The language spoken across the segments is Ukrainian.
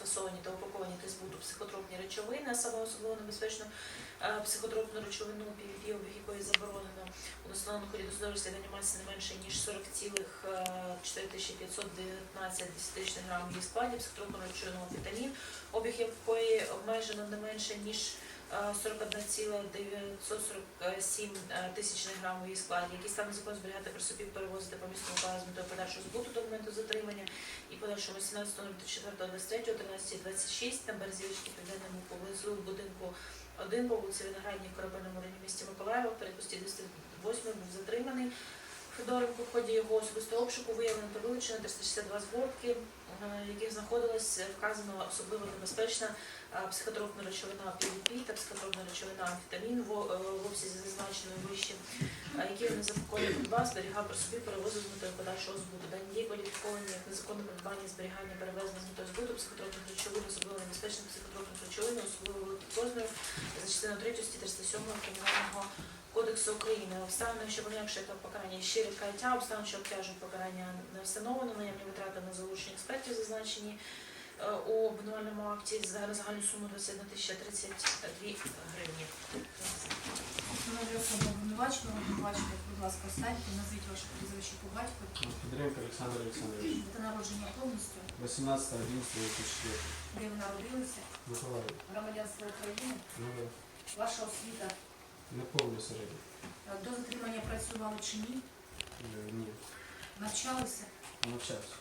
заздалегідь та упаковані та збуту психотропні речовини, а саме особливо небезпечну е, психотропну речовину PVP, якої заборонено. У настановленому ході розслідування масі не менше ніж 40,4519 десятичних грам в її складі, психотропну речовину амфетамін, обіг якої обмежено не менше ніж е, 41,947 е, тисячних грам у її складі, які стане закон зберігати при собі, перевозити по місту указу з метою подальшого збуту до моменту затримання і подальшому 17.04.23, 13.26 на березі річки Південному поблизу будинку 1 по вулиці Виноградній в Корабельному районі місті Миколаєва, в перепусті 208 був затриманий. Федоренко в ході його особистого обшуку виявлено та вилучено 362 згортки, е, в яких знаходилась е, вказана особливо небезпечна е, психотропна речовина PVP та психотропна речовина амфетамін в, е, в обсязі зазначеної вище, е, які незаконно придбав, зберігав при собі, перевозив з метою подальшого збуту. Дані дії кваліфіковані як незаконне придбання, зберігання, перевезення з метою збуту психотропних речовин, особливо небезпечних психотропних речовин, особливо великих розмірів за частиною 3 статті 307 Кримінального кодексу України. Обставини, що пом'якшує покарання ще відкриття, обставини, що обтяжують покарання не встановлено, наявні витрати на залучення експертів зазначені е, у обвинувальному акті за загальну суму 21 тисяча 32 гривні. Встановлює особу обвинуваченого, обвинувачений, будь ласка, встаньте, назвіть ваше прізвище по батькові, Федоренко Олександр Олександрович. дата народження повністю, 18 11 2004. де ви народилися, Миколаїв. громадянство України, Ну, ваша освіта. Не повний середній. Е, До затримання працювали чи ні? Е, Ні. Навчалися? Навчався.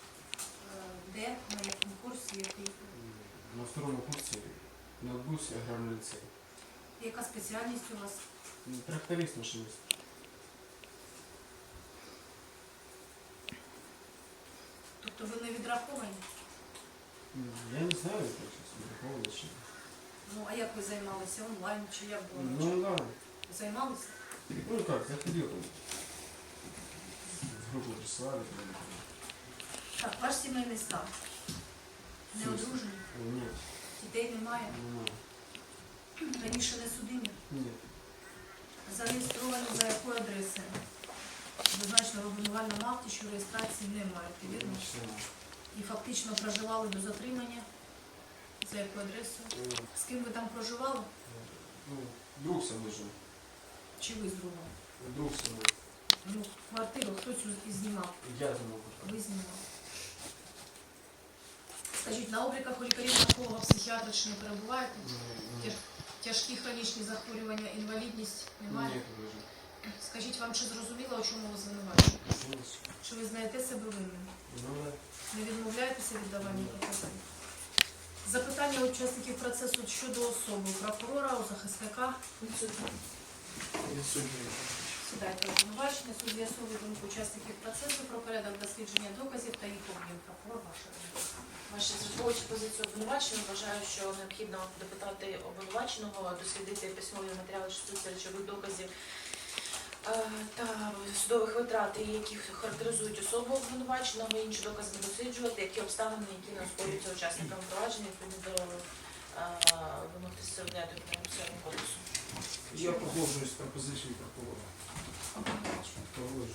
Е, Де? На якому курсі? Який? М, На второму курсі на бусі аграрний ліцей. Яка спеціальність у вас? М, Тракторист машиніст. Тобто ви не відраховані? М, Я не знаю, як це враховано чи. ні. Ну, а як ви займалися? Онлайн чи як було? Ну да. Займалися? Ну как, заходил там. В группу присылали. там, Так, ваш сімейний стан. Не одружений. Нет, дітей немає, немає. раніше не судимі. Нет. Зареєстровані за якою адресою? Зазначено в обвинувальному акті, що реєстрації немає, вірно? Немає. І фактично проживали до затримання. За якою адресою? Е, З ким ви там проживали? Ну, друг мной жил. Чи ви з другом? Друг со. Ну, квартиру хтось і знімав, Я мной. ви знімали. Скажіть, на обліках у лікарів нарколога психіатра чи не перебуваєте? Нет. Тяжкі хронічні захворювання, інвалідність немає? Нет уже. Скажіть, вам чи зрозуміло, у чому ви звинувачуєте? Ну, Чи ви знаєте себе винним? Ну. Не відмовляєтеся від давання показань? Запитання учасників процесу щодо особи прокурора, у захисника. Сідайте обвинувачення, суд з'ясовує думку учасників процесу про порядок дослідження доказів та їх обмін. Прокурор думка. Ваші зраховуючи позицію обвинуваченого, вважаю, що необхідно допитати обвинуваченого, дослідити письмові матеріали, стосуються речових доказів е, та судових витрат, які характеризують особу обвинуваченого, інші докази не досліджувати, які обставини, які не оспорюються учасниками провадження відповідно до е, вимог 39 Кримінального кодексу. Я погоджуюсь на позицію прокурора. Положено.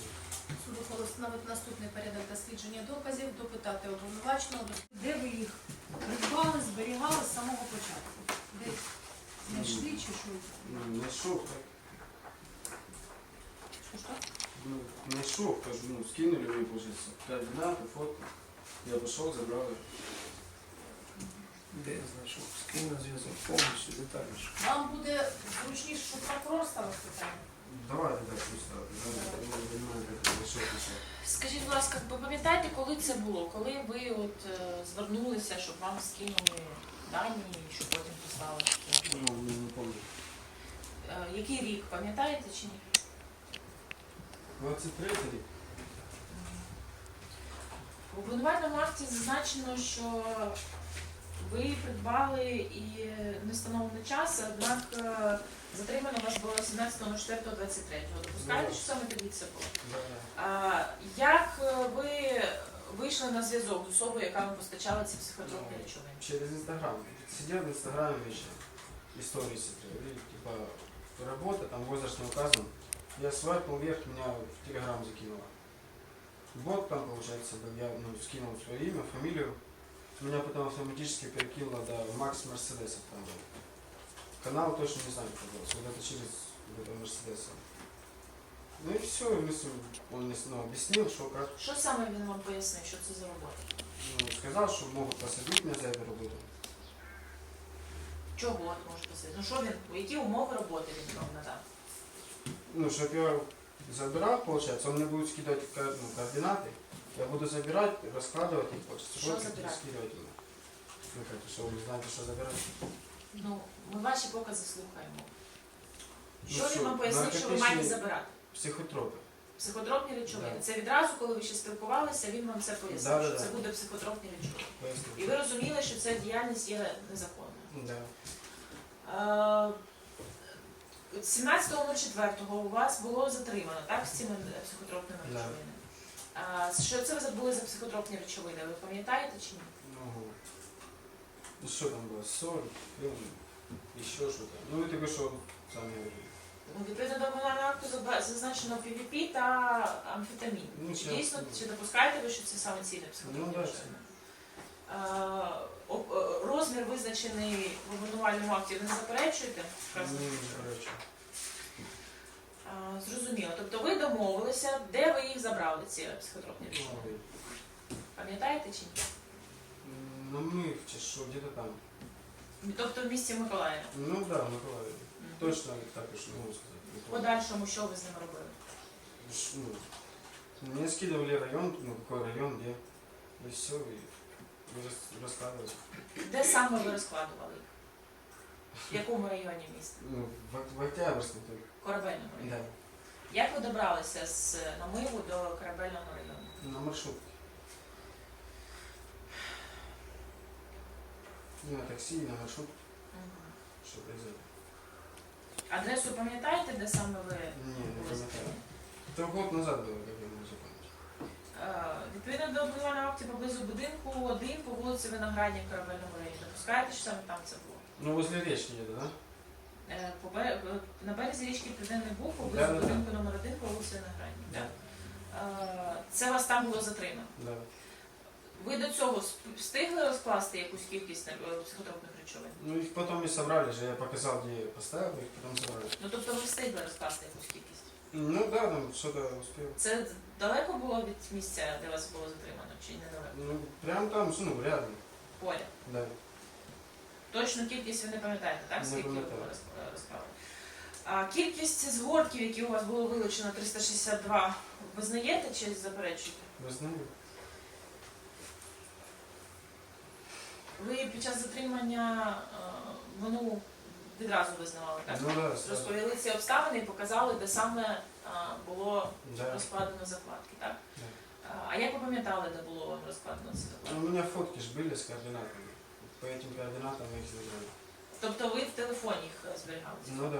Суд ухвалив встановити наступний порядок дослідження доказів, допитати обвинуваченого. Де ви їх придбали, зберігали з самого початку? Де знайшли чи що? Ну, нашел так. Що? Ну, нашел, кажу, ну, скинули мне, получается, координаты, фото. Я пошел, забрал их. Де я знайшов? Скинь на зв'язок повністю детальніше. Вам буде зручніше, щоб прокурор ставив питання? Давай тогда просто. Скажіть, будь ласка, ви пам'ятаєте, коли це було? Коли ви от е, звернулися, щоб вам скинули дані, і щоб потім послали? Ну, не, помню. Е, Який рік, пам'ятаєте чи ні? 23 рік? У обвинувальному акті зазначено, що ви придбали і не встановлений час, однак е, затримано вас було 17.04.23. Допускаєте, що саме тоді це було? А, як е, ви вийшли на зв'язок з особою, яка вам постачала ці психотропні речовини? Через Инстаграм. Сидел в Инстаграме вечером. истории смотрел. Типа, работа, там возраст не указан. Я свайпнул вверх, меня в Телеграм закинуло. Бот там, получается, был, я ну, скинул свое имя, фамилию Меня потом автоматически перекинуло до Макс Мерседесов там был. Канал точно не знаю, кто был. Вот это через вот этого Мерседеса. Ну и все, он мне ну, объяснил, что как. Що саме він вам пояснив, що це за робота? Ну, сказал, что могут посадить меня за эту работу. Чого от може посвідчити? Ну що він, які умови роботи він вам надав? Ну, чтобы я забирал, получается, он мне будет скидывать ко- ну, координаты. Я буду забирать, раскладывать их по Что цепочке и забирать? скидывать мне. Ну, как, что вы не знаете, что забирать? Ну, ми ваші покази слухаємо. Ну, Що він що, вам пояснив, що ви наркотичні- маєте забирати? Психотропы. Психотропні речовини. Да. Це відразу, коли ви ще спілкувалися, він вам це пояснив, Да, да, що да. це буде психотропні речовини. Поясню. І ви розуміли, що ця діяльність є незаконною. Да. Е, 17.04 у вас було затримано, так, з цими психотропними Да. речовинами. А що це були за психотропні речовини? Ви пам'ятаєте чи ні? Ну, ну что там было? Соль, фильм, еще что-то. Ну, это что сами говорили. Ну, Відповідно до обвинувального акту заба- зазначено PVP та амфетамін. Ну, Чи це- дійсно, чи допускаєте ви, що це саме цільне психотропні Ну, да, речовини? Об- е, Розмір визначений в обвинувальному акті, ви не заперечуєте? Ну, короче. Е, Зрозуміло. Тобто ви домовилися, де ви їх забрали, ці психотропні речовини? Ну, Пам'ятаєте чи ні? Ну, мы в Чешу, где-то там. Тобто в місті Миколаїв. Ну да, Николаев. Точно так уж не могу сказать. В Николаев. подальшому що ви з ними робили? Ш- Ну, мне скидывали район, ну какой район, где. И все, и и рас- раскладывали. Де саме ви розкладували їх? В якому районі міста? Ну, в, в Октябрьском только. Корабельному районі. Да. Як ви добралися з намиву до корабельного району? На маршрутке. И на такси, и на маршрут, что произойдет. Адресу пам'ятаєте, де саме ви Не, не були памятаю. Это год назад было, как я могу запомнить. Е, Відповідно до обвинувального акту поблизу будинку 1 по вулиці Виноградній в корабельному районі. Допускаєте, що саме там це було? Ну, возле речки где-то, да? Е, по бере- е, На березі річки Південний Буг, поблизу Да-да-да. будинку номер 1 по вулиці Виноградній. так? Е, Це вас там було затримано. Да. Ви до цього сп- встигли розкласти якусь кількість е, психотропних речовин? Ну, их потом и собрали же, я показал, где я поставил, их потом собрали. Ну тобто ви встигли розкласти якусь кількість. Ну да, там что-то успел. Це далеко було від місця, де вас було затримано, чи недалеко? Ну, прям там, ну, рядом. Поряд. Да. Точну кількість ви не пам'ятаєте, так? Скільки ви були? А кількість згортків, які у вас було вилучено 362, визнаєте чи заперечуєте? Вы знали? Ви під час затримання е, вину відразу визнавали, так? Ну да. Розповіли ці обставини і показали, де саме е, було Да. розкладено закладки, так? Да. А як ви пам'ятали, де було вам розкладено ці Ну, закладки? у меня фотки же были с координатами. По этим координатам я их забрали. Тобто ви в телефоні їх е, зберігали? Ну да.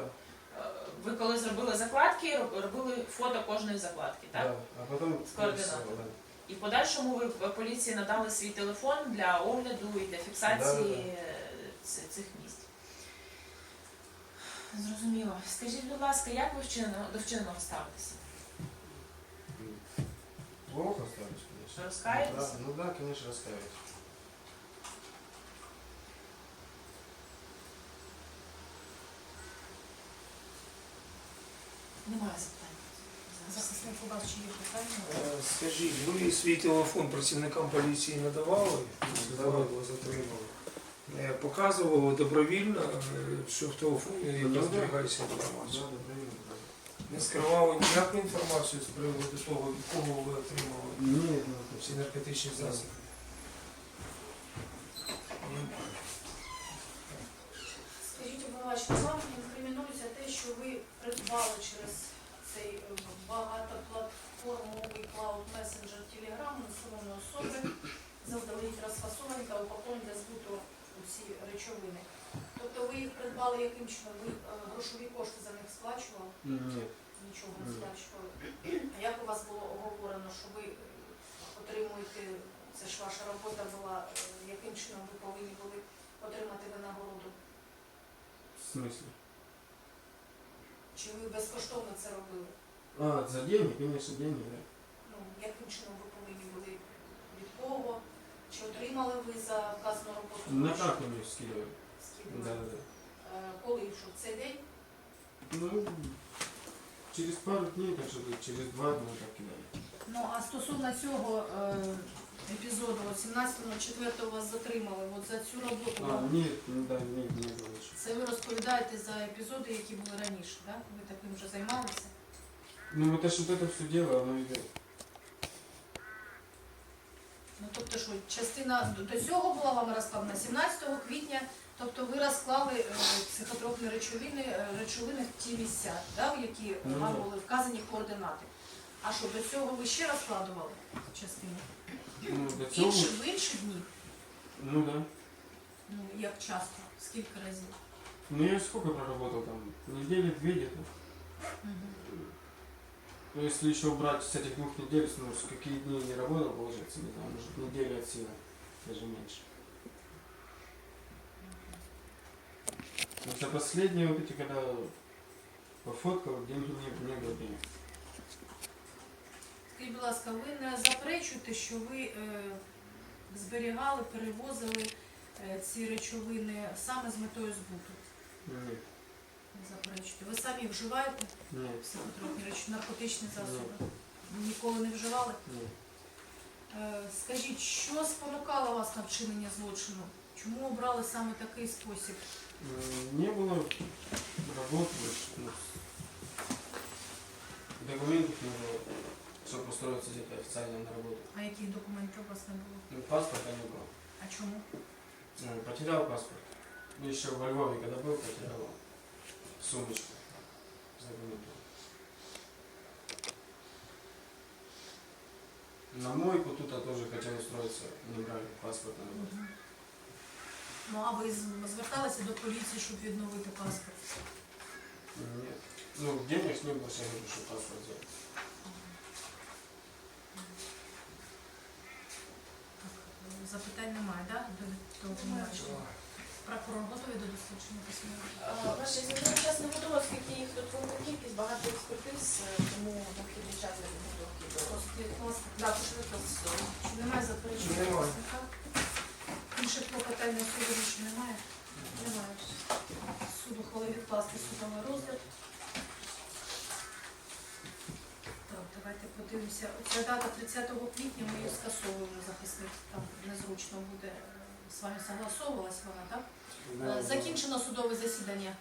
Е, Ви коли зробили закладки, робили фото кожної закладки, так? Да. А потом С координатами. да. І в подальшому ви в поліції надали свій телефон для огляду і для фіксації Да-да-да. е, цих місць. Зрозуміло. Скажіть, будь ласка, як ви вчинено, до вчиненого ставитеся? Плохо осталось, конечно. Раскаиваетесь? Да, ну да, конечно, раскаиваюсь. Немає запитань. Захисник у є питання? Е, Скажіть, ви свій телефон працівникам поліції надавали, Давали. затримали? Е, Показували добровільно, е, що в телефоні Ну, яка зберігається інформація. Не скривали ніяку інформацію з приводу того, від кого ви отримали Нет, ну, наркотичні засоби. Скажіть, вам те, що ви придбали через цей е, багатоплатформовий клауд месенджер Telegram населеної особи, заздалегідь розфасовані та упаковані для збуту у ці речовини. Тобто ви їх придбали яким чином? Ви е, грошові кошти за них сплачували? Нет. Нічого не сплачували. А як у вас було оговорено, що ви е, отримуєте, це ж ваша робота була, яким чином ви повинні були отримати винагороду? В смысле? Чи ви безкоштовно це робили? А, за деньги, конечно, деньги, да. Ну, яким чином ви повинні були від кого? Чи отримали ви за вказану роботу? На гроші? карту мне скидывали. Скидували? Да, да. Е, Коли що в цей день? Ну, через пару дней, так что через два дня так кидали. Ну а стосовно цього е, епізоду, 17.04 вас затримали, от за цю роботу. А, вам- нет, не, да, не, не было еще. Це ви розповідаєте за епізоди, які були раніше, так? Ви таким вже займалися? Ну, это ж вот это все дело, оно идет. Ну тобто що, частина до- до цього була вам розкладена 17 квітня, тобто ви розклали е, психотропні речовини, е, речовини в ті місця, да, в які Ну, вам да. були вказані координати. А що до цього ви ще розкладували частину? Ну, до В цього, інші, в інші дні? ну да. Ну як часто? Скільки разів? Ну, я сколько проработал там? Недели две где-то. Ну, если еще убрать с этих двух недель, ну, с какие дни не работал, получается, не знаю, может, недели от силы, даже меньше. Вот за последние вот эти, когда пофоткал, деньги не, не было денег. Скажіть, будь ласка, ви не заперечуєте, що ви е, зберігали, перевозили е, ці речовини саме з метою збуту? Нет, Не заперечуєте. Ви самі вживаєте нет, психотропні речі, наркотичні засоби? Ніколи не вживали? нет. Е, Скажіть, що спонукало вас на вчинення злочину? Чому обрали саме такий спосіб? М, Не было работы, ну, документов не было, чтобы устроиться где-то официально на работу. А яких документів у вас не було? Ну, паспорта не было. А чому? Ну, потерял паспорт. Ну, еще во Львове, когда был, потерял сумочку с документами. На мойку тут я тоже хотел устроиться, не брали паспорт на работу. Мгм. Ну а ви з- зверталися до поліції, щоб відновити паспорт? Нет. Ну, денег не было, что я говорю, что паспорт взять. Запитань немає, так? До, обвинувачення? Прокурор готовий до дослідження письмового? Ваше зміни час не готово, оскільки їх тут велика кількість, багато експертиз, е, тому необхідний час для підготовки до. Чи немає заперечень? Немає. власника? Інших клопотань на суду більше немає? Немає. Суд ухвалив відкласти судовий розгляд. Подивимося. Ця дата 30 квітня ми її скасовуємо захисник. Там незручно буде. е, З вами согласовувалась вона, так? Е, Закінчено судове засідання.